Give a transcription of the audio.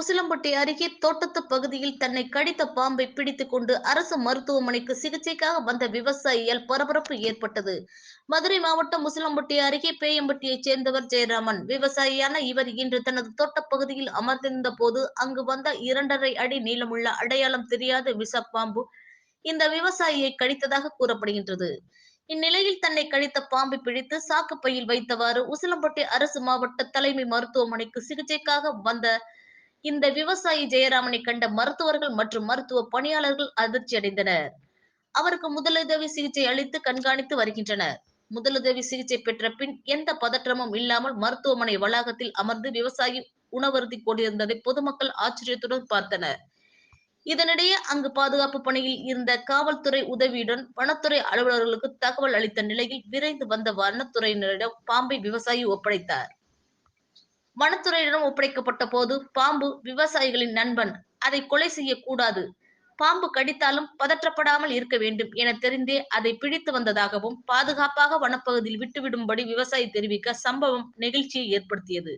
உசிலம்பட்டி அருகே தோட்டத்து பகுதியில் தன்னை கடித்த பாம்பை பிடித்துக் கொண்டு அரசு மருத்துவமனைக்கு சிகிச்சைக்காக வந்த விவசாயியால் பரபரப்பு ஏற்பட்டது. மதுரை மாவட்டம் உசிலம்பட்டி அருகே பேயம்பட்டியைச் சேர்ந்தவர் ஜெயராமன். விவசாயியான இவர் இன்று தனது தோட்டப்பகுதியில் அமர்ந்திருந்த போது அங்கு வந்த இரண்டரை அடி நீளமுள்ள அடையாளம் தெரியாத விஷ பாம்பு இந்த விவசாயியை கடித்ததாக கூறப்படுகின்றது. இந்நிலையில் தன்னை கடித்த பாம்பு பிடித்து சாக்கு பையில் வைத்தவாறு உசிலம்பட்டி அரசு மாவட்ட தலைமை மருத்துவமனைக்கு சிகிச்சைக்காக வந்த இந்த விவசாயி ஜெயராமனை கண்ட மருத்துவர்கள் மற்றும் மருத்துவ பணியாளர்கள் அதிர்ச்சி அடைந்தனர். அவருக்கு முதலுதவி சிகிச்சை அளித்து கண்காணித்து வருகின்றனர். முதலுதவி சிகிச்சை பெற்ற பின் எந்த பதற்றமும் இல்லாமல் மருத்துவமனை வளாகத்தில் அமர்ந்து விவசாயி உணவருந்தி கொண்டிருந்ததை பொதுமக்கள் ஆச்சரியத்துடன் பார்த்தனர். இதனிடையே அங்கு பாதுகாப்பு பணியில் இருந்த காவல்துறை உதவியுடன் வனத்துறை அலுவலர்களுக்கு தகவல் அளித்த நிலையில் விரைந்து வந்த வனத்துறையினரிடம் பாம்பை விவசாயி ஒப்படைத்தார். வனத்துறையிடம் ஒப்படைக்கப்பட்ட போது பாம்பு விவசாயிகளின் நண்பன். அதை கொலை செய்யக்கூடாது. பாம்பு கடித்தாலும் பதற்றப்படாமல் இருக்க வேண்டும் என தெரிந்தே அதை பிடித்து வந்ததாகவும் பாதுகாப்பாக வனப்பகுதியில் விட்டுவிடும்படி விவசாயி தெரிவிக்க சம்பவம் நெகிழ்ச்சியை ஏற்படுத்தியது.